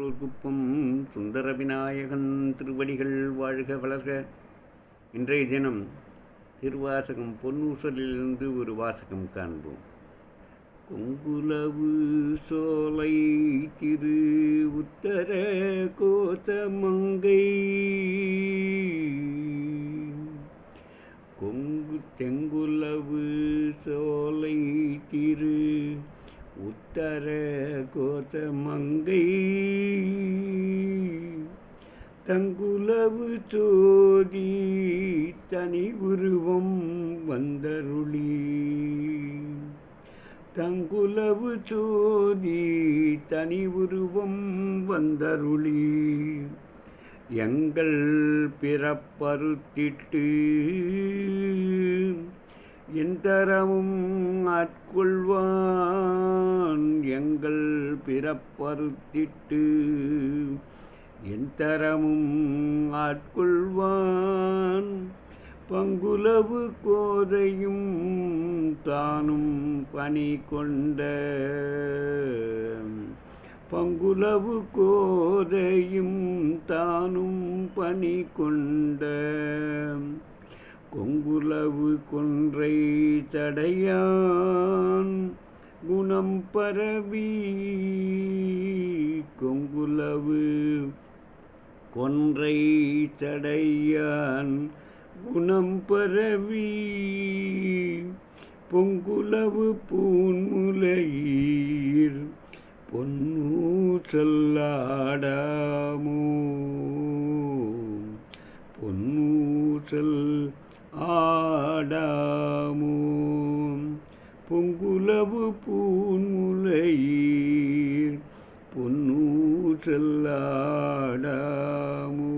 குப்பம் சுந்தர விநாயகன் திருவடிகள் வாழ்க வளர்க. இன்றைய தினம் திருவாசகம் பொன்னூசலிலிருந்து ஒரு வாசகம் காண்போம். கொங்குலவு சோலை திரு உத்தர கோதமங்கை கொங்கு தெங்குலவு சோலை திரு உத்தர கோத்தமங்கை. தங்குலவு தோதி தனி உருவம் வந்தருளி. தங்குலவு தோதி தனி உருவம் வந்தருளி. எங்கள் பிறப்பருத்திட்டு எந்தரமும் ஆட்கொள்வான். எங்கள் பிறப்பறுத்திட்டு எந்தரமும் ஆட்கொள்வான். பங்குலவு கோதையும் தானும் பணி கொண்ட பங்குலவு கோதையும் தானும் பணி கொண்ட கொங்குலவு கொன்றை தடையான். பரவி கொங்குலவு கொன்றை தடையான் குணம் பரவி. பொங்குலவு பூன்முலையீர் பொன்னூசல்லாடாமோ பொன்னூசல் ஆடாமோ. பொங்குலவு பூன்முலையீர் பொன்னூற்றல்லாடாமோ